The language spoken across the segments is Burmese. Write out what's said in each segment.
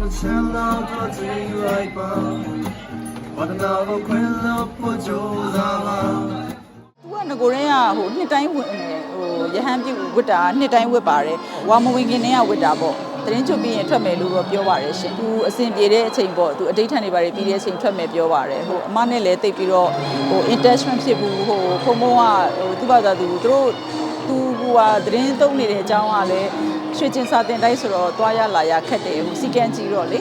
မချမ်းသာတော့ကြည့်လိုက်ပါဝန္ဒနာကိုခွင်လို့ပို့ကြိုးစားပါသူကငကိုရင်းကဟိုနှစ်တိုင်းဝင်နေဟိုရဟန်းပြုဝတ်တာနှစ်တိုင်းဝတ်ပါတယ်ဝါမဝင်ခင်တည်းကဝတ်တာပေါ့တရင်ချုပ်ပြီးရင်ထွက်မယ်လို့ပြောပါတယ်ရှင်သူအဆင်ပြေတဲ့အချိန်ပေါ့သူအတိတ်ထန်နေပါတယ်ပြီးတဲ့အချိန်ထွက်မယ်ပြောပါတယ်ဟိုအမနဲ့လည်းတိတ်ပြီးတော့ဟို attachment ဖြစ်ဘူးဟိုဖုံဖုံကဟိုသူ့ဘာသာသူတို့သူကသတင်းသုံးနေတဲ့အကြောင်းကလည်း ရွှေကျင်စာတင်တိုင်းဆိုတော့တွားရလာရခက်တယ်ဟိုစီကန်းကြီးတော့လေ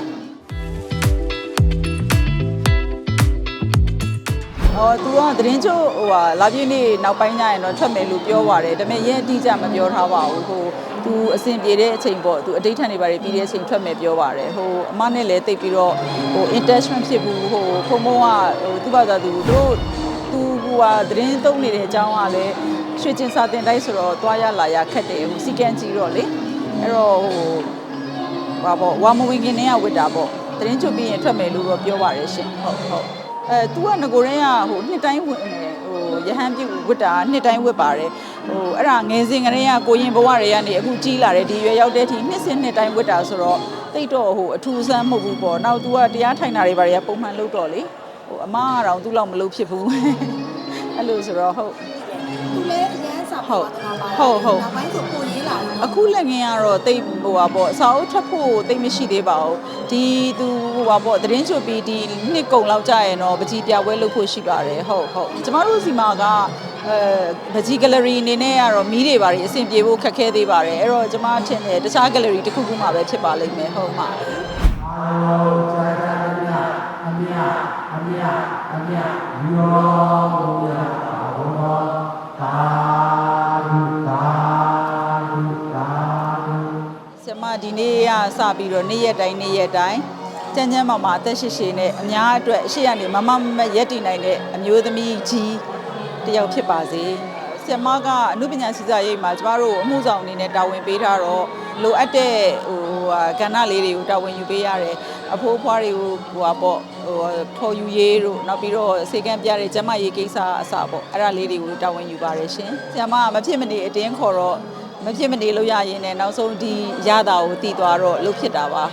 အော်သူကသတင်းချုပ်ဟိုဟာလာပြည့်နေ့နောက်ပိုင်းကျရင်တော့ထွက်မယ်လို့ပြောပါတယ်ဒါပေမဲ့ရင်အတိအကျမပြောထားပါဘူးဟိုသူအဆင်ပြေတဲ့အချိန်ပေါ့သူအတိတ်ထန်နေပါတယ်ပြီးတဲ့အချိန်ထွက်မယ်ပြောပါတယ်ဟိုအမနဲ့လည်းတိတ်ပြီးတော့ဟို attachment ဖြစ်ဘူးဟိုဖုံဖုံကဟိုသူ့ဘာသာသူသူတို့သူဟိုဟာသတင်းသုံးနေတဲ့အကြောင်းကလည်းရွှေကျင်စာတင်တိုင်းဆိုတော့တွားရလာရခက်တယ်ဟိုစီကန်းကြီးတော့လေ အဲ့တော့ဟို ဟာပေါ့ဝါမဝင်ခင်တည်းကဝတ်တာပေါ့တရင်ချုပ်ပြီးရင်ထွက်မယ်လို့တော့ပြောပါတယ်ရှင်ဟုတ်ဟုတ်အဲ तू ကငကိုရင်းကဟိုနှစ်တိုင်းဝင်နေဟိုရဟန်းပြုတ်ဝတ်တာနှစ်တိုင်းဝတ်ပါတယ်ဟိုအဲ့ဒါငယ်စဉ်ကလေးကကိုရင်ဘဝတွေကနေအခုကြီးလာတယ်ဒီရွယ်ရောက်တဲ့အထိနှစ်စဉ်နှစ်တိုင်းဝတ်တာဆိုတော့တိတ်တော့ဟိုအထူးဆန်းမဟုတ်ဘူးပေါ့နောက် तू ကတရားထိုင်တာတွေဘာတွေကပုံမှန်လုပ်တော့လေဟိုအမကတော့ तू လောက်မလုပ်ဖြစ်ဘူးအဲ့လိုဆိုတော့ဟုတ် သူလည်းအရန် စာဟုတ်ပေါ်တာပါဟုတ်ဟုတ်နောက်ပိုင်းဆိုပုံရေးလာတယ်အခုလက်ငင်းကတော့တိတ်ဟိုပါပေါ့အစာအုပ်ထွက်ဖို့တိတ်မရှိသေးပါဘူးဒီသူဟိုပါပေါ့သတင်းချုပ်ပြီးဒီနှစ်ကုံလောက်ကြာရင်တော့ပကြီးပြပွဲလုပ်ဖို့ရှိပါတယ်ဟုတ်ဟုတ်ကျမတို့စီမှာကအဲပကြီး gallery အနေနဲ့ကတော့မီးတွေပါတယ်အဆင်ပြေဖို့ခက်ခဲသေးပါတယ်အဲ့တော့ကျမထင်တယ်တခြား gallery တစ်ခုခုမှပဲဖြစ်ပါလိမ့်မယ်ဟုတ်မှာဆ ဒီနေ့ကစပြီးတော့နေ့ရက်တိုင်းနေ့ရက်တိုင်းကျန်းကျန်းမာမာအသက်ရှိရှိနဲ့အများအတွက်အရှိရနေမမမရက်တည်နိုင်တဲ့အမျိုးသမီးကြီးတစ်ယောက်ဖြစ်ပါစေဆရာမကအမှုပညာစီစာရိပ်မှာကျမတို့အမှုဆောင်အနေနဲ့တာဝန်ပေးထားတော့လိုအပ်တဲ့ဟိုဟာကဏ္ဍလေးတွေကိုတာဝန်ယူပေးရတယ်အဖိုးအဖွားတွေကိုဟိုဟာပေါ့ဟိုထော်ယူရေးတို့နောက်ပြီးတော့စေကံပြတဲ့ကျမရေးကိစ္စအစပေါ့အဲ့ဒါလေးတွေကိုတာဝန်ယူပါတယ်ရှင်ဆရာမကမဖြစ်မနေအတင်းခေါ်တော့ မဖြစ်မနေလို့ရရင်လည်းနောက်ဆုံးဒီရတာကိုတည်သွားတော့လှုပ်ဖြစ်တာပါ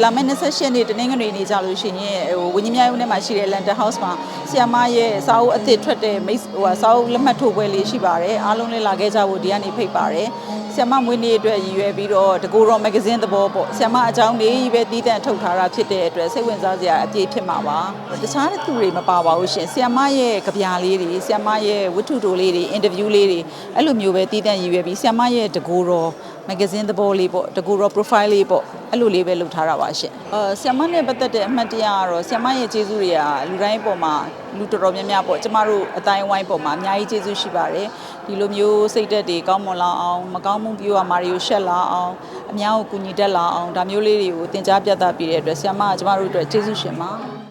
လာမယ့်28နေ့တနင်္ဂနွေနေ့ကြလို့ရှိရင်ဟိုဝင်းကြီးမြိုင်ဦးထဲမှာရှိတဲ့ Lantern House မှာဆီယမရဲ့စာအုပ်အသစ်ထွက်တဲ့မိတ်ဟိုဟာစာအုပ်လက်မှတ်ထိုးပွဲလေးရှိပါတယ်အားလုံးလည်းလာခဲ့ကြဖို့ဒီကနေဖိတ်ပါတယ်ဆီယမမွေးနေ့အတွက်ရည်ရွယ်ပြီးတော့တကူရောမဂ္ဂဇင်းသဘောပေါ့ဆီယမအကြောင်းလေးပဲတည်တံ့ထုတ်ထားတာဖြစ်တဲ့အတွက်စိတ်ဝင်စားစရာအပြည့်ဖြစ်မှာပါတခြားသူတွေမပါပါဘူးရှင်ဆီယမရဲ့ကြပြလေးတွေဆီယမရဲ့ဝတ္ထုတိုလေးတွေအင်တာဗျူးလေးတွေအဲ့လိုမျိုးပဲတည်တံ့ရည်ရွယ်ပြီးဆီယမရဲ့တကူရောမဂ္ဂဇင်းသဘောလေးပေါ့တကူတော့ profile လေးပေါ့အဲ့လိုလေးပဲလုပ်ထားတာပါရှင်။အာဆီယမနဲ့ပတ်သက်တဲ့အမှတ်တရကတော့ဆီယမရဲ့ကျေးဇူးတွေကလူတိုင်းပေါ်မှာလူတော်တော်များများပေါ့ကျမတို့အတိုင်းဝိုင်းပေါ်မှာအများကြီးကျေးဇူးရှိပါတယ်။ဒီလိုမျိုးစိတ်သက်တွေကောင်းမွန်လာအောင်မကောင်းမှုပြောရမှာတွေကိုရှက်လာအောင်အများကိုကူညီတတ်လာအောင်ဒါမျိုးလေးတွေကိုသင်ကြားပြသပေးတဲ့အတွက်ဆီယမကကျမတို့အတွက်ကျေးဇူးရှင်ပါ။